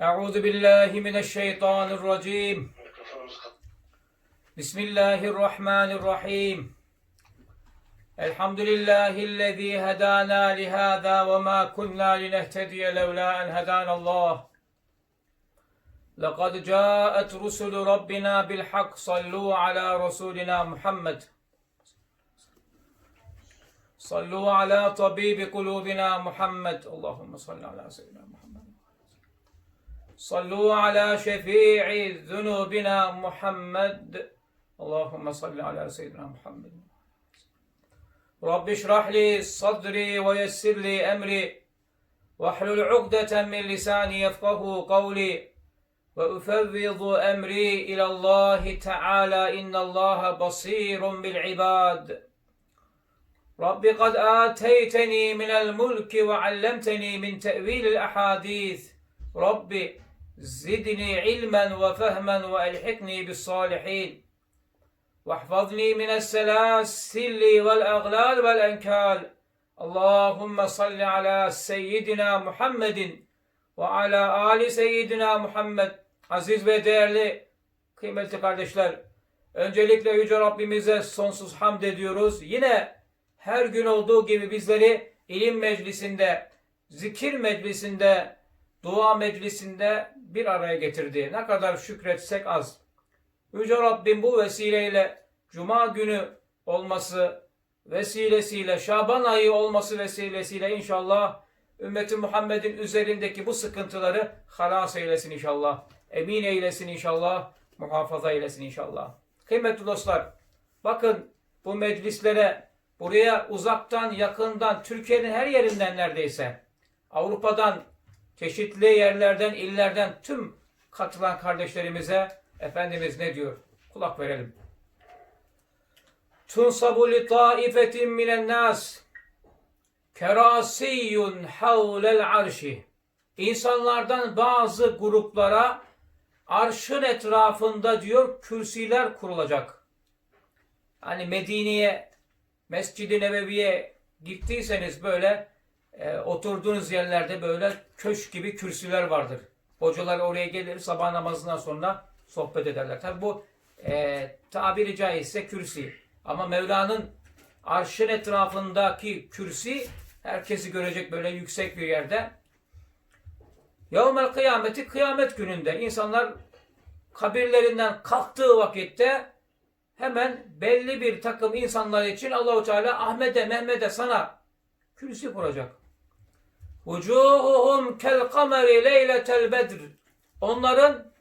Euzu billahi mineşşeytanirracim. Bismillahirrahmanirrahim. Elhamdülillahi'llezî hedâna lihâzâ ve mâ kunnâ linehtediye levlâ en hedânallâh. لقد جاءت رسل ربنا بالحق صلوا على رسولنا محمد صلوا على طبيب قلوبنا محمد اللهم صل على سيدنا صلوا على شفيع ذنوبنا محمد. اللهم صل على سيدنا محمد. رب اشرح لي صدري ويسر لي أمري. واحلل عقدة من لساني يفقه قولي. وأفوض أمري إلى الله تعالى. إن الله بصير بالعباد. رب قد آتيتني من الملك وعلمتني من تأويل الأحاديث. رب زدني علما وفهما وألحقني بالصالحين واحفظني من السلاسل والأغلال والأنكال اللهم صل على سيدنا محمد وعلى آل سيدنا Muhammed Aziz ve değerli kıymetli kardeşler öncelikle Yüce Rabbimize sonsuz hamd ediyoruz. Yine her gün olduğu gibi bizleri ilim meclisinde, zikir meclisinde, dua meclisinde bir araya getirdi. Ne kadar şükretsek az. Yüce Rabbim bu vesileyle Cuma günü olması vesilesiyle, Şaban ayı olması vesilesiyle inşallah ümmeti Muhammed'in üzerindeki bu sıkıntıları halas eylesin inşallah. Emin eylesin inşallah. Muhafaza eylesin inşallah. Kıymetli dostlar, bakın bu meclislere buraya uzaktan, yakından, Türkiye'nin her yerinden neredeyse, Avrupa'dan, çeşitli yerlerden, illerden tüm katılan kardeşlerimize Efendimiz ne diyor? Kulak verelim. Tunsabu li taifetin minen nas kerasiyyun havlel arşi. İnsanlardan bazı gruplara arşın etrafında diyor kürsiler kurulacak. Hani Medine'ye, Mescid-i Nebevi'ye gittiyseniz böyle e, oturduğunuz yerlerde böyle köşk gibi kürsüler vardır. Hocalar oraya gelir sabah namazından sonra sohbet ederler. Tabi bu e, tabiri caizse kürsi. Ama Mevla'nın arşın etrafındaki kürsi herkesi görecek böyle yüksek bir yerde. Yavmel kıyameti kıyamet gününde insanlar kabirlerinden kalktığı vakitte hemen belli bir takım insanlar için Allahu Teala Ahmet'e Mehmet'e sana kürsi kuracak. Vucuhuhum kel kameri leyletel bedr. Onların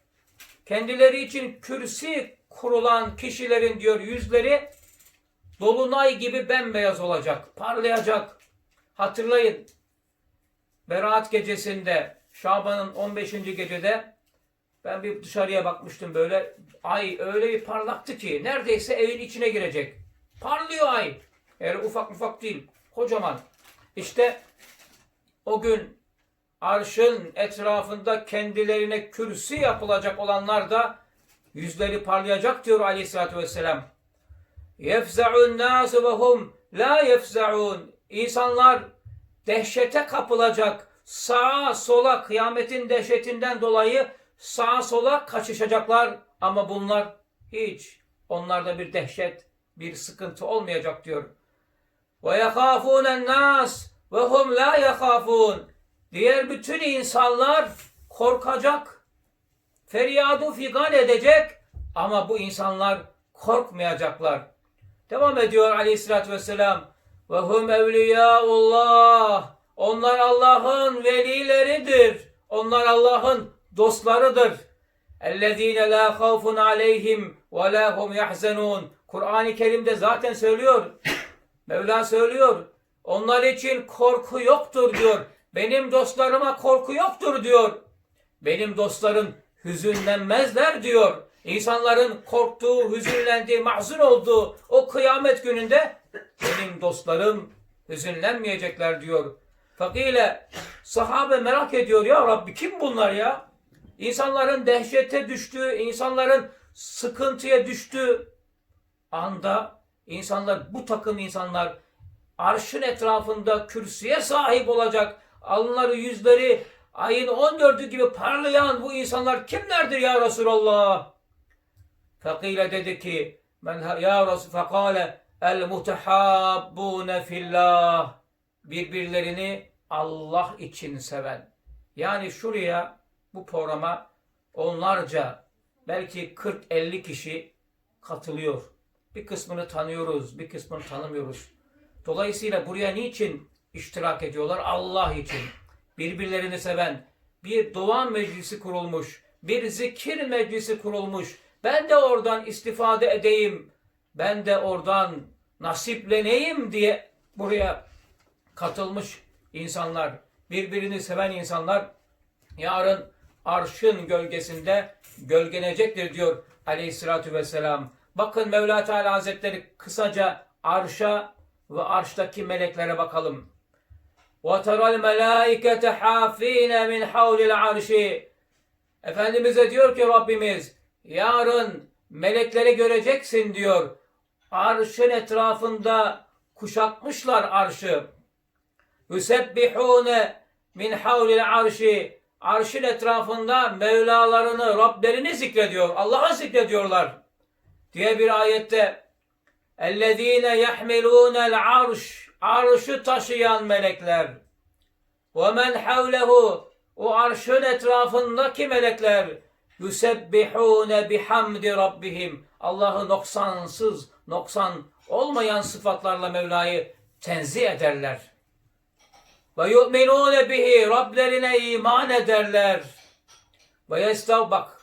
kendileri için kürsi kurulan kişilerin diyor yüzleri dolunay gibi bembeyaz olacak, parlayacak. Hatırlayın. Berat gecesinde Şaban'ın 15. gecede ben bir dışarıya bakmıştım böyle ay öyle bir parlaktı ki neredeyse evin içine girecek. Parlıyor ay. Yani ufak ufak değil. Kocaman. İşte o gün arşın etrafında kendilerine kürsi yapılacak olanlar da yüzleri parlayacak diyor aleyhissalatü vesselam. Yefza'un nasu ve hum la yefza'un. İnsanlar dehşete kapılacak. Sağa sola kıyametin dehşetinden dolayı sağa sola kaçışacaklar. Ama bunlar hiç onlarda bir dehşet, bir sıkıntı olmayacak diyor. Ve yekâfûnen nas ve hum la yekâfûn. Diğer bütün insanlar korkacak. Feryadu figan edecek ama bu insanlar korkmayacaklar. Devam ediyor aleyhissalatü vesselam. Ve hum evliyaullah. Onlar Allah'ın velileridir. Onlar Allah'ın dostlarıdır. Ellezine la havfun aleyhim ve la hum yahzenun. Kur'an-ı Kerim'de zaten söylüyor. Mevla söylüyor. Onlar için korku yoktur diyor. Benim dostlarıma korku yoktur diyor. Benim dostlarım hüzünlenmezler diyor. İnsanların korktuğu, hüzünlendiği, mahzun olduğu o kıyamet gününde benim dostlarım hüzünlenmeyecekler diyor. Fakile sahabe merak ediyor ya Rabbi kim bunlar ya? İnsanların dehşete düştüğü, insanların sıkıntıya düştüğü anda insanlar bu takım insanlar arşın etrafında kürsüye sahip olacak. Alınları yüzleri ayın 14'ü gibi parlayan bu insanlar kimlerdir ya Resulallah? Fakile dedi ki men ya Resul fakale el mutehabbune fillah birbirlerini Allah için seven. Yani şuraya bu programa onlarca belki 40-50 kişi katılıyor. Bir kısmını tanıyoruz, bir kısmını tanımıyoruz. Dolayısıyla buraya niçin iştirak ediyorlar? Allah için. Birbirlerini seven, bir dua meclisi kurulmuş, bir zikir meclisi kurulmuş. Ben de oradan istifade edeyim, ben de oradan nasipleneyim diye buraya katılmış insanlar, birbirini seven insanlar yarın arşın gölgesinde gölgenecektir diyor aleyhissalatü vesselam. Bakın Mevla Teala Hazretleri kısaca arşa ve arştaki meleklere bakalım. وَتَرَى الْمَلَائِكَةَ حَافِينَ مِنْ حَوْلِ الْعَرْشِ Efendimiz'e diyor ki Rabbimiz yarın melekleri göreceksin diyor. Arşın etrafında kuşatmışlar arşı. Yusebbihune min havlil arşi. Arşın etrafında Mevlalarını, Rablerini zikrediyor. Allah'ı zikrediyorlar. Diye bir ayette اَلَّذ۪ينَ يَحْمِلُونَ الْعَرْشِ Arşı taşıyan melekler. وَمَنْ حَوْلَهُ O arşın etrafındaki melekler yusebbihune bihamdi rabbihim. Allah'ı noksansız, noksan olmayan sıfatlarla Mevla'yı tenzih ederler. Ve yu'minune bihi Rablerine iman ederler. Ve yestav bak.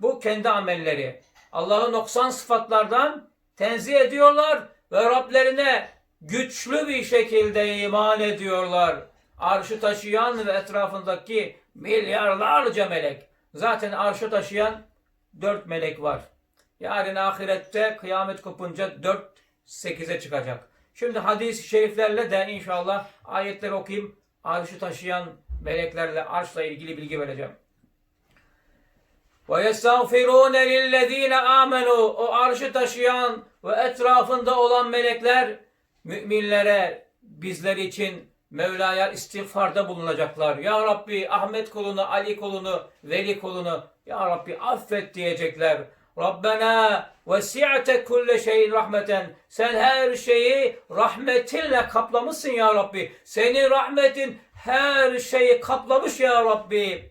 Bu kendi amelleri. Allah'ı noksan sıfatlardan tenzih ediyorlar ve Rablerine güçlü bir şekilde iman ediyorlar. Arşı taşıyan ve etrafındaki milyarlarca melek. Zaten arşı taşıyan dört melek var. Yarın ahirette kıyamet kopunca dört sekize çıkacak. Şimdi hadis-i şeriflerle de inşallah ayetleri okuyayım. Arşı taşıyan meleklerle arşla ilgili bilgi vereceğim. Ve yestağfirûne lillezîne âmenû O arşı taşıyan ve etrafında olan melekler müminlere bizler için Mevla'ya istiğfarda bulunacaklar. Ya Rabbi Ahmet kulunu, Ali kulunu, Veli kulunu Ya Rabbi affet diyecekler. Rabbena vesi'te kulle şeyin rahmeten. Sen her şeyi rahmetinle kaplamışsın ya Rabbi. Senin rahmetin her şeyi kaplamış ya Rabbi.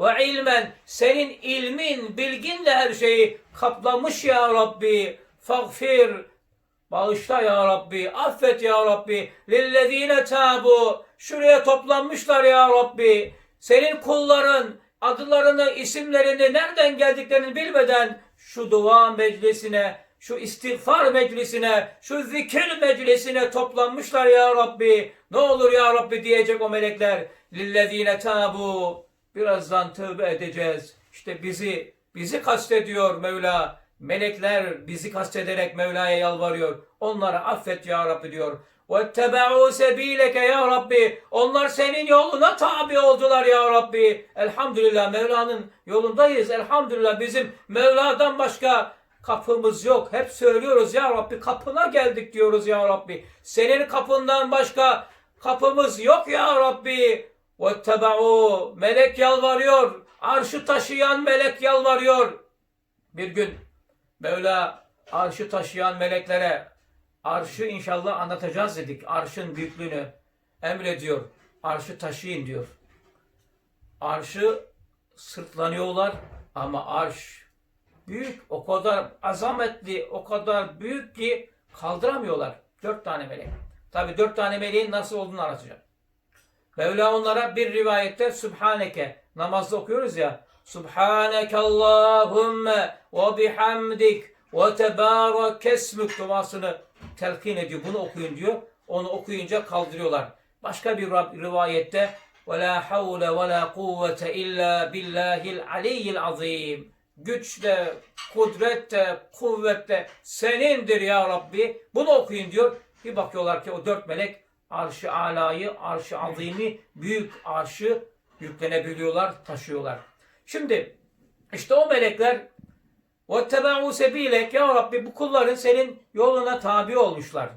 Ve ilmen senin ilmin, bilgin de her şeyi kaplamış ya Rabbi. Fagfir Bağışla ya Rabbi, affet ya Rabbi. Lillezine tabu. Şuraya toplanmışlar ya Rabbi. Senin kulların adlarını, isimlerini, nereden geldiklerini bilmeden şu dua meclisine, şu istiğfar meclisine, şu zikir meclisine toplanmışlar ya Rabbi. Ne olur ya Rabbi diyecek o melekler. Lillezine tabu. Birazdan tövbe edeceğiz. İşte bizi, bizi kastediyor Mevla. Melekler bizi kastederek Mevla'ya yalvarıyor. Onları affet ya Rabbi diyor. وَاتَّبَعُوا سَب۪يلَكَ ya Rabbi. Onlar senin yoluna tabi oldular ya Rabbi. Elhamdülillah Mevla'nın yolundayız. Elhamdülillah bizim Mevla'dan başka kapımız yok. Hep söylüyoruz ya Rabbi kapına geldik diyoruz ya Rabbi. Senin kapından başka kapımız yok ya Rabbi. وَاتَّبَعُوا Melek yalvarıyor. Arşı taşıyan melek yalvarıyor. Bir gün Mevla arşı taşıyan meleklere arşı inşallah anlatacağız dedik. Arşın büyüklüğünü emrediyor. Arşı taşıyın diyor. Arşı sırtlanıyorlar ama arş büyük, o kadar azametli, o kadar büyük ki kaldıramıyorlar. Dört tane melek. Tabi dört tane meleğin nasıl olduğunu anlatacağım. Mevla onlara bir rivayette Sübhaneke namazda okuyoruz ya Subhaneke Allahümme ve bihamdik ve tebarek esmük duasını telkin ediyor. Bunu okuyun diyor. Onu okuyunca kaldırıyorlar. Başka bir rivayette ve la havle ve la kuvvete illa billahil aliyyil azim. Güç de, kudret de, kuvvet de senindir ya Rabbi. Bunu okuyun diyor. Bir bakıyorlar ki o dört melek arşı alayı, arşı azimi, büyük arşı yüklenebiliyorlar, taşıyorlar. Şimdi işte o melekler وَاتَّبَعُوا سَب۪يلَكَ Ya Rabbi bu kulların senin yoluna tabi olmuşlar.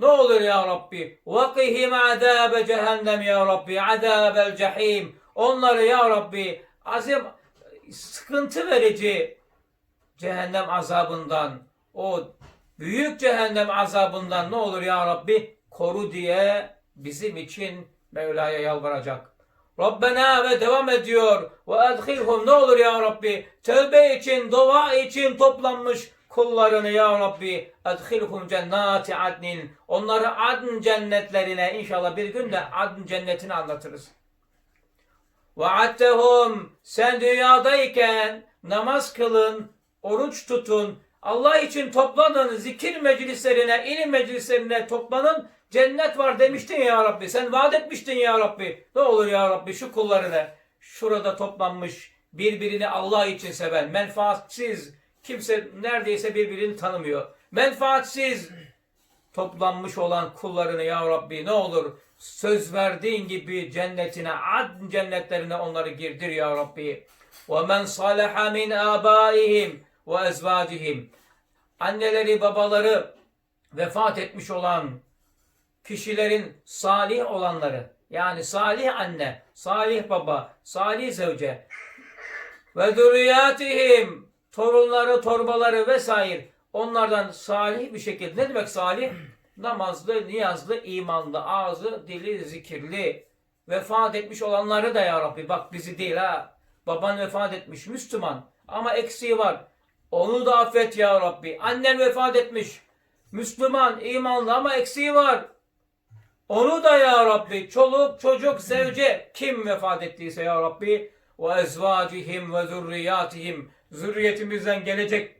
Ne olur ya Rabbi? وَقِهِمْ عَذَابَ cehennem ya Rabbi. عَذَابَ الْجَحِيمِ Onları ya Rabbi azim sıkıntı verici cehennem azabından o büyük cehennem azabından ne olur ya Rabbi koru diye bizim için Mevla'ya yalvaracak. Rabbena ve devam ediyor. Ve edhilhum ne olur ya Rabbi. Tövbe için, dua için toplanmış kullarını ya Rabbi. Edhilhum cennati adnin. Onları adn cennetlerine inşallah bir gün de adn cennetini anlatırız. Vaattehum sen dünyadayken namaz kılın, oruç tutun, Allah için toplanın, zikir meclislerine, ilim meclislerine toplanın, Cennet var demiştin ya Rabbi. Sen vaat etmiştin ya Rabbi. Ne olur ya Rabbi şu kullarını şurada toplanmış birbirini Allah için seven, menfaatsiz, kimse neredeyse birbirini tanımıyor. Menfaatsiz toplanmış olan kullarını ya Rabbi ne olur söz verdiğin gibi cennetine, ad cennetlerine onları girdir ya Rabbi. Ve men salaha min abaihim ve ezvacihim. Anneleri, babaları vefat etmiş olan kişilerin salih olanları, yani salih anne, salih baba, salih zevce ve zürriyatihim torunları, torbaları vesaire onlardan salih bir şekilde ne demek salih? Namazlı, niyazlı, imanlı, ağzı, dili zikirli vefat etmiş olanları da ya Rabbi bak bizi değil ha. Baban vefat etmiş Müslüman ama eksiği var. Onu da affet ya Rabbi. Annen vefat etmiş. Müslüman, imanlı ama eksiği var. Onu da ya Rabbi çoluk çocuk zevce kim vefat ettiyse ya Rabbi ve ezvacihim ve zürriyatihim. Zürriyetimizden gelecek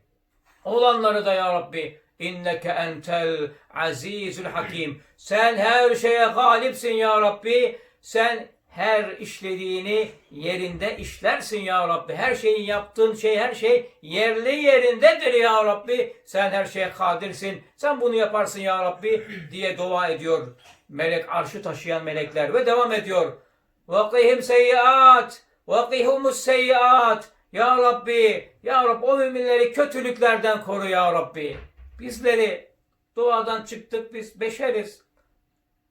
olanları da ya Rabbi inneke entel azizül hakim. Sen her şeye galipsin ya Rabbi. Sen her işlediğini yerinde işlersin ya Rabbi. Her şeyin yaptığın şey her şey yerli yerindedir ya Rabbi. Sen her şeye kadirsin. Sen bunu yaparsın ya Rabbi diye dua ediyor. Melek arşı taşıyan melekler ve devam ediyor. Vakihim seyyiat. Vakihumus seyyiat. Ya Rabbi, Ya Rabbi o müminleri kötülüklerden koru Ya Rabbi. Bizleri duadan çıktık biz beşeriz.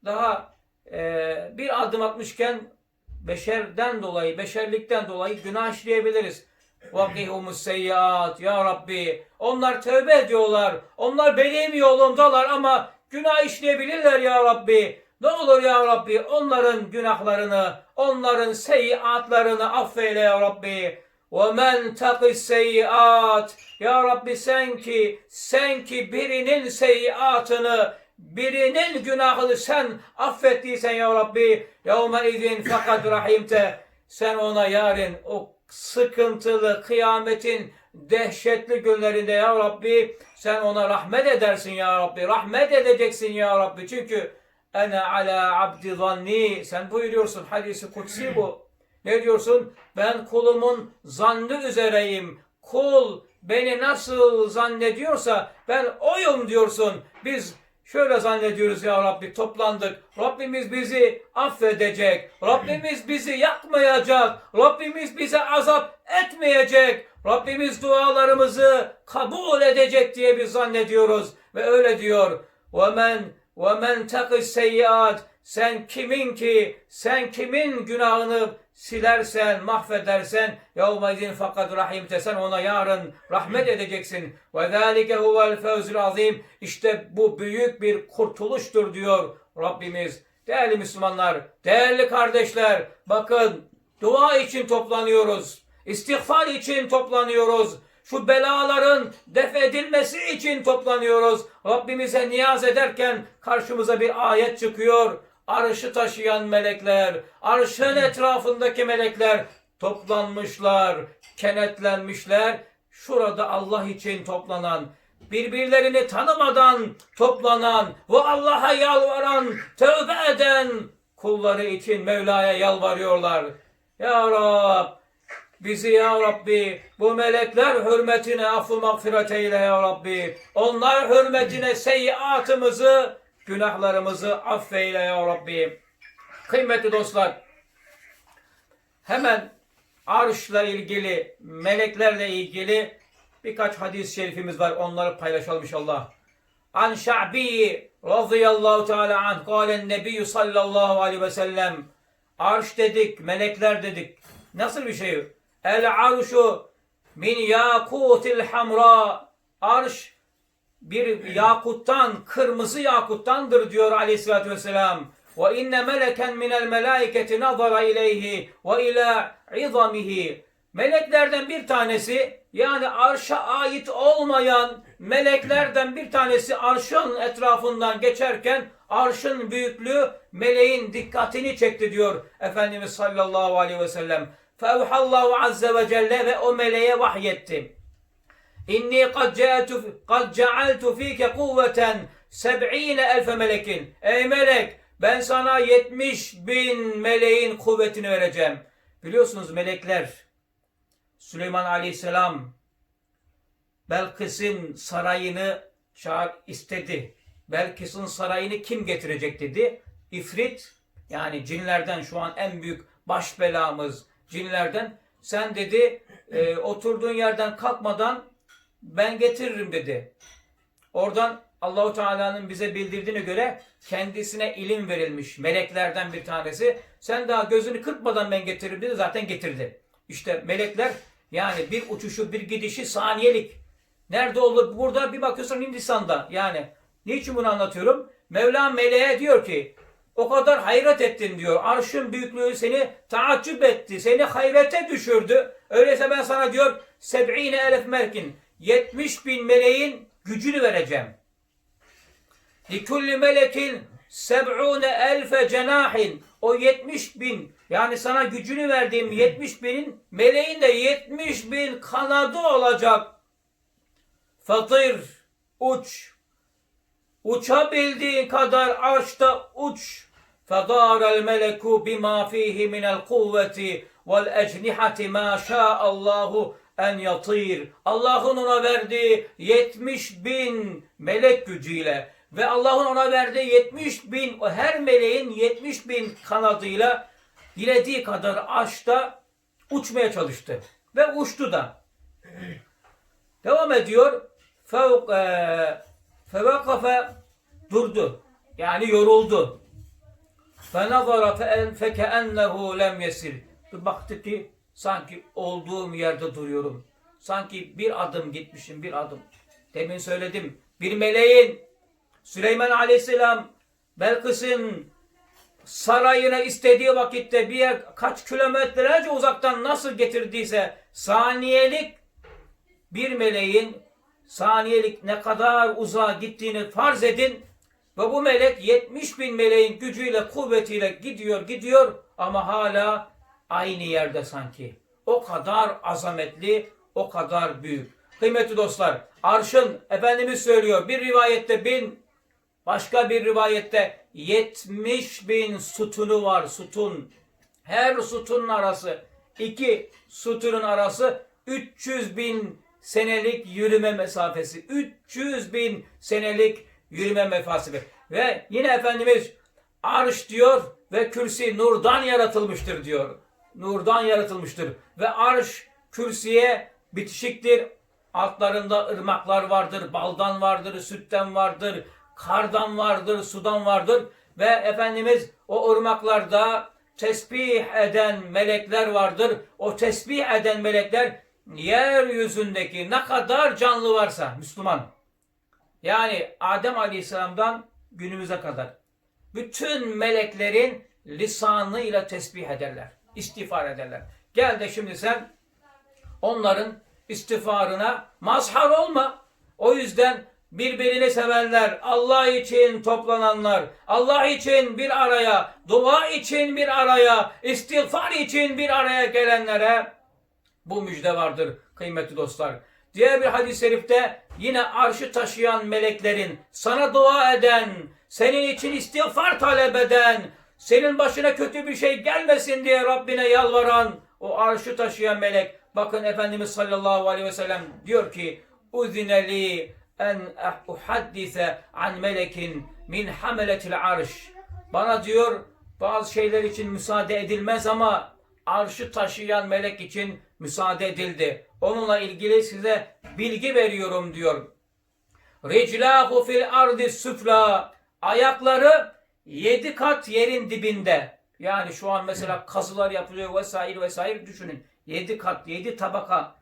Daha ee, bir adım atmışken beşerden dolayı, beşerlikten dolayı günah işleyebiliriz. Vakihumus seyyiat ya Rabbi. Onlar tövbe ediyorlar. Onlar benim yolumdalar ama günah işleyebilirler ya Rabbi. Ne olur ya Rabbi onların günahlarını, onların seyyiatlarını affeyle ya Rabbi. Ve men takis seyyiat. Ya Rabbi sen ki, sen ki birinin seyyiatını birinin günahını sen affettiysen ya Rabbi yevme izin fakat rahimte sen ona yarın o sıkıntılı kıyametin dehşetli günlerinde ya Rabbi sen ona rahmet edersin ya Rabbi rahmet edeceksin ya Rabbi. Çünkü ene ala abdi zanni sen buyuruyorsun hadisi kutsi bu. Ne diyorsun? Ben kulumun zannı üzereyim. Kul beni nasıl zannediyorsa ben oyum diyorsun. Biz şöyle zannediyoruz ya Rabbi toplandık. Rabbimiz bizi affedecek. Rabbimiz bizi yakmayacak. Rabbimiz bize azap etmeyecek. Rabbimiz dualarımızı kabul edecek diye biz zannediyoruz. Ve öyle diyor. وَمَنْ وَمَنْ تَقِ السَّيِّئَاتِ Sen kimin ki, sen kimin günahını silersen, mahvedersen yevmeydin fakat rahimte sen ona yarın rahmet edeceksin. Ve zâlike huvel fevzül azim. İşte bu büyük bir kurtuluştur diyor Rabbimiz. Değerli Müslümanlar, değerli kardeşler, bakın dua için toplanıyoruz. İstiğfar için toplanıyoruz. Şu belaların def edilmesi için toplanıyoruz. Rabbimize niyaz ederken karşımıza bir ayet çıkıyor arşı taşıyan melekler, arşın etrafındaki melekler toplanmışlar, kenetlenmişler. Şurada Allah için toplanan, birbirlerini tanımadan toplanan ve Allah'a yalvaran, tövbe eden kulları için Mevla'ya yalvarıyorlar. Ya Rab, bizi ya Rabbi bu melekler hürmetine affı mağfiret eyle ya Rabbi. Onlar hürmetine seyyiatımızı Günahlarımızı affeyle ya Rabbi. Kıymetli dostlar, hemen arşla ilgili, meleklerle ilgili birkaç hadis-i şerifimiz var. Onları paylaşalım inşallah. An Şa'bi radıyallahu teala anh kâlen nebiyyü sallallahu aleyhi ve sellem Arş dedik, melekler dedik. Nasıl bir şey? El arşu min yakutil hamra. Arş bir yakuttan, kırmızı yakuttandır diyor aleyhissalatü vesselam. Ve inne meleken minel melaiketi nazara ileyhi ve ila izamihi. Meleklerden bir tanesi yani arşa ait olmayan meleklerden bir tanesi arşın etrafından geçerken arşın büyüklüğü meleğin dikkatini çekti diyor Efendimiz sallallahu aleyhi ve sellem. Fevhallahu azze ve celle ve o meleğe vahyetti. İnni kad cealtu kad cealtu fike kuvveten seb'ine elfe melekin. Ey melek ben sana 70 bin meleğin kuvvetini vereceğim. Biliyorsunuz melekler Süleyman Aleyhisselam Belkıs'ın sarayını çağır istedi. Belkıs'ın sarayını kim getirecek dedi. İfrit yani cinlerden şu an en büyük baş belamız cinlerden. Sen dedi e, oturduğun yerden kalkmadan ben getiririm dedi. Oradan Allahu Teala'nın bize bildirdiğine göre kendisine ilim verilmiş meleklerden bir tanesi. Sen daha gözünü kırpmadan ben getiririm dedi zaten getirdi. İşte melekler yani bir uçuşu bir gidişi saniyelik. Nerede olur? Burada bir bakıyorsun Hindistan'da. Yani niçin bunu anlatıyorum? Mevla meleğe diyor ki o kadar hayret ettin diyor. Arşın büyüklüğü seni taaccüp etti. Seni hayrete düşürdü. Öyleyse ben sana diyor seb'ine elef merkin 70 bin meleğin gücünü vereceğim. Likulli melekin seb'une elfe cenahin. O 70 bin yani sana gücünü verdiğim 70 binin meleğin de 70 bin kanadı olacak. Fatır uç. Uçabildiğin kadar arşta uç. فَدَارَ الْمَلَكُ بِمَا فِيهِ مِنَ الْقُوَّةِ وَالْاَجْنِحَةِ مَا شَاءَ اللّٰهُ en yatir. Allah'ın ona verdiği 70 bin melek gücüyle ve Allah'ın ona verdiği 70 bin, o her meleğin 70 bin kanadıyla dilediği kadar açta uçmaya çalıştı. Ve uçtu da. Devam ediyor. Fevakafe e, durdu. Yani yoruldu. Fe nazara fe keennehu lem yesir. Bir baktı ki sanki olduğum yerde duruyorum. Sanki bir adım gitmişim bir adım. Demin söyledim. Bir meleğin Süleyman Aleyhisselam Belkıs'ın sarayına istediği vakitte bir yer kaç kilometrelerce uzaktan nasıl getirdiyse saniyelik bir meleğin saniyelik ne kadar uzağa gittiğini farz edin ve bu melek 70 bin meleğin gücüyle kuvvetiyle gidiyor gidiyor ama hala aynı yerde sanki. O kadar azametli, o kadar büyük. Kıymetli dostlar, arşın Efendimiz söylüyor bir rivayette bin, başka bir rivayette 70 bin sütunu var, sütun. Her sütunun arası, iki sütunun arası 300 bin senelik yürüme mesafesi. 300 bin senelik yürüme mesafesi. Ve yine Efendimiz arş diyor ve kürsi nurdan yaratılmıştır diyor. Nurdan yaratılmıştır. Ve arş kürsüye bitişiktir. Altlarında ırmaklar vardır, baldan vardır, sütten vardır, kardan vardır, sudan vardır. Ve Efendimiz o ırmaklarda tesbih eden melekler vardır. O tesbih eden melekler yeryüzündeki ne kadar canlı varsa Müslüman. Yani Adem Aleyhisselam'dan günümüze kadar bütün meleklerin lisanıyla tesbih ederler. İstiğfar ederler. Gel de şimdi sen onların istiğfarına mazhar olma. O yüzden birbirini sevenler, Allah için toplananlar, Allah için bir araya, dua için bir araya, istiğfar için bir araya gelenlere bu müjde vardır kıymetli dostlar. Diğer bir hadis-i şerifte yine arşı taşıyan meleklerin sana dua eden, senin için istiğfar talep eden, senin başına kötü bir şey gelmesin diye Rabbine yalvaran o arşı taşıyan melek. Bakın Efendimiz sallallahu aleyhi ve sellem diyor ki Uzineli en uhaddise an melekin min hameletil arş. Bana diyor bazı şeyler için müsaade edilmez ama arşı taşıyan melek için müsaade edildi. Onunla ilgili size bilgi veriyorum diyor. Riclahu fil ardi süfla. Ayakları yedi kat yerin dibinde. Yani şu an mesela kazılar yapılıyor vesaire vesaire düşünün. Yedi kat, yedi tabaka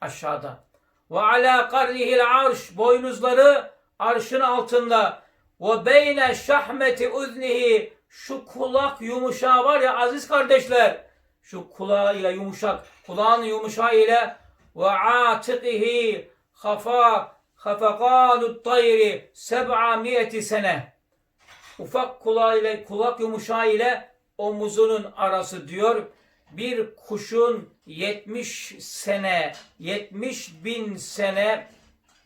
aşağıda. Ve ala karnihil arş boynuzları arşın altında. Ve beyne şahmeti uznihi şu kulak yumuşağı var ya aziz kardeşler. Şu kulağıyla yumuşak, kulağın yumuşağı ile ve atiqihi hafa hafakanu tayri seb'a miyeti sene. Ufak kulağıyla, kulak yumuşağı ile omuzunun arası diyor. Bir kuşun 70 sene, 70 bin sene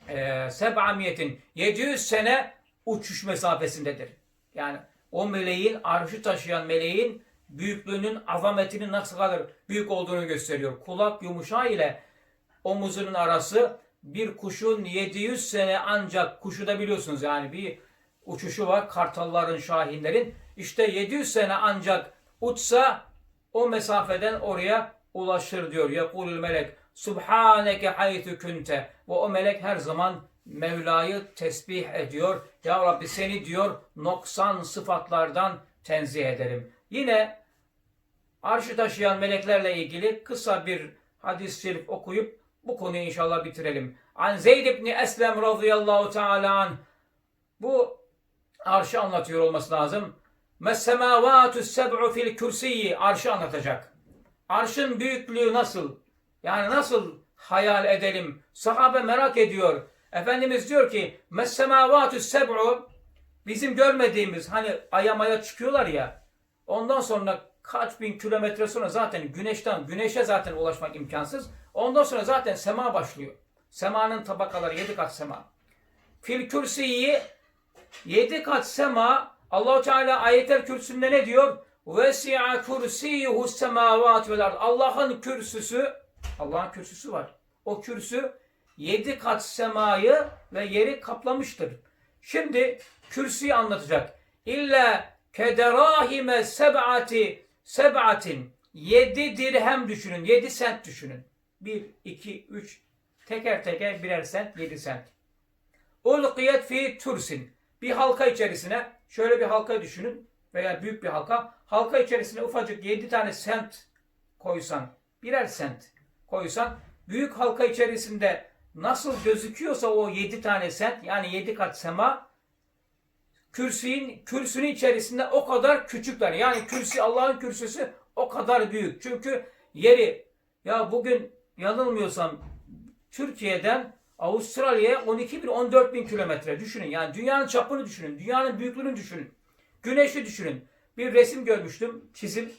e, seb'amiyetin 700 sene uçuş mesafesindedir. Yani o meleğin, arşı taşıyan meleğin büyüklüğünün, azametinin nasıl kadar büyük olduğunu gösteriyor. Kulak yumuşağı ile omuzunun arası bir kuşun 700 sene ancak kuşu da biliyorsunuz yani bir uçuşu var kartalların, şahinlerin. İşte 700 sene ancak uçsa o mesafeden oraya ulaşır diyor. Yakulul melek Subhaneke haythu kunte. Ve o melek her zaman Mevla'yı tesbih ediyor. Ya Rabbi seni diyor noksan sıfatlardan tenzih ederim. Yine arşı taşıyan meleklerle ilgili kısa bir hadis-i şerif okuyup bu konuyu inşallah bitirelim. An Zeyd ibn Eslem radıyallahu teala an bu arşı anlatıyor olması lazım. Mes-semavatu seb'u fil kürsiyi arşı anlatacak. Arşın büyüklüğü nasıl? Yani nasıl hayal edelim? Sahabe merak ediyor. Efendimiz diyor ki Mes-semavatu seb'u bizim görmediğimiz hani ayamaya çıkıyorlar ya ondan sonra kaç bin kilometre sonra zaten güneşten güneşe zaten ulaşmak imkansız. Ondan sonra zaten sema başlıyor. Semanın tabakaları yedi kat sema. Fil kürsiyi yedi kat sema Allahu Teala ayetler kürsünde ne diyor? Vesi'a kursiyuhu semavat vel. Allah'ın kürsüsü Allah'ın kürsüsü var. O kürsü yedi kat semayı ve yeri kaplamıştır. Şimdi kürsüyü anlatacak. İlla kederahime seb'ati seb'atin yedi dirhem düşünün. Yedi sent düşünün. Bir, iki, üç teker teker birer sent, yedi sent. Ulqiyet fi tursin. Bir halka içerisine şöyle bir halka düşünün veya büyük bir halka. Halka içerisine ufacık yedi tane sent koysan, birer sent koysan büyük halka içerisinde nasıl gözüküyorsa o yedi tane sent yani yedi kat sema kürsünün, kürsünün içerisinde o kadar küçükler. Yani kürsü Allah'ın kürsüsü o kadar büyük. Çünkü yeri ya bugün yanılmıyorsam Türkiye'den Avustralya'ya 12 bin 14 bin kilometre düşünün. Yani dünyanın çapını düşünün. Dünyanın büyüklüğünü düşünün. Güneşi düşünün. Bir resim görmüştüm. Çizim.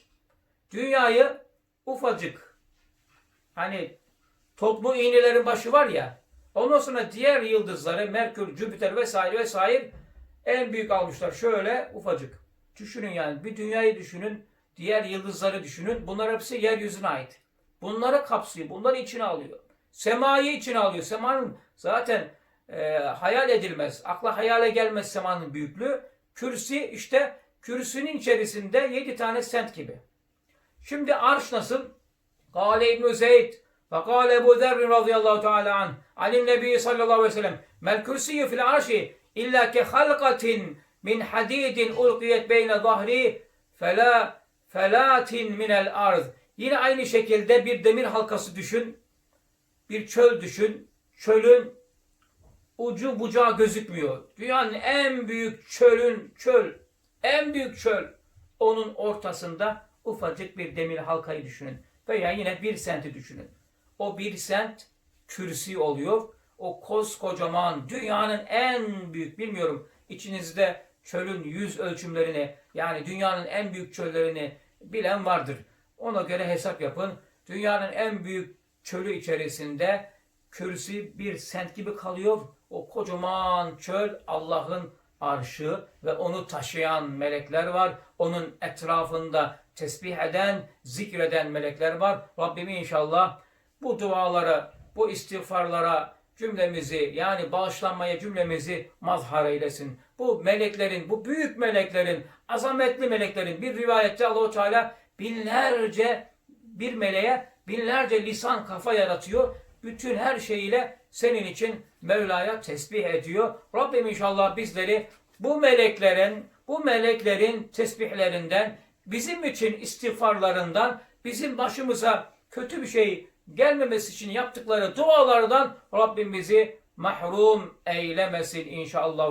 Dünyayı ufacık hani toplu iğnelerin başı var ya ondan sonra diğer yıldızları Merkür, Jüpiter vesaire vesaire en büyük almışlar. Şöyle ufacık. Düşünün yani bir dünyayı düşünün. Diğer yıldızları düşünün. Bunlar hepsi yeryüzüne ait. Bunları kapsıyor. Bunları içine alıyor. Semayı içine alıyor. Semanın zaten e, hayal edilmez. Akla hayale gelmez semanın büyüklüğü. Kürsi işte kürsünün içerisinde yedi tane sent gibi. Şimdi arş nasıl? Kale İbn-i Zeyd ve kale Ebu Zerrin radıyallahu teala an anin nebi sallallahu aleyhi ve sellem mel kürsiyü fil arşi illa ke halkatin min hadidin ulqiyet beyne zahri fela felatin minel arz. Yine aynı şekilde bir demir halkası düşün. Bir çöl düşün. Çölün ucu bucağı gözükmüyor. Dünyanın en büyük çölün çöl. En büyük çöl. Onun ortasında ufacık bir demir halkayı düşünün. Veya yine bir senti düşünün. O bir sent kürsi oluyor. O koskocaman dünyanın en büyük bilmiyorum içinizde çölün yüz ölçümlerini yani dünyanın en büyük çöllerini bilen vardır. Ona göre hesap yapın. Dünyanın en büyük çölü içerisinde kürsi bir sent gibi kalıyor. O kocaman çöl Allah'ın arşı ve onu taşıyan melekler var. Onun etrafında tesbih eden, zikreden melekler var. Rabbim inşallah bu dualara, bu istiğfarlara cümlemizi yani bağışlanmaya cümlemizi mazhar eylesin. Bu meleklerin, bu büyük meleklerin, azametli meleklerin bir rivayette Allahu Teala binlerce bir meleğe binlerce lisan kafa yaratıyor. Bütün her şeyiyle senin için Mevla'ya tesbih ediyor. Rabbim inşallah bizleri bu meleklerin bu meleklerin tesbihlerinden bizim için istiğfarlarından, bizim başımıza kötü bir şey gelmemesi için yaptıkları dualardan Rabbim bizi mahrum eylemesin inşallah.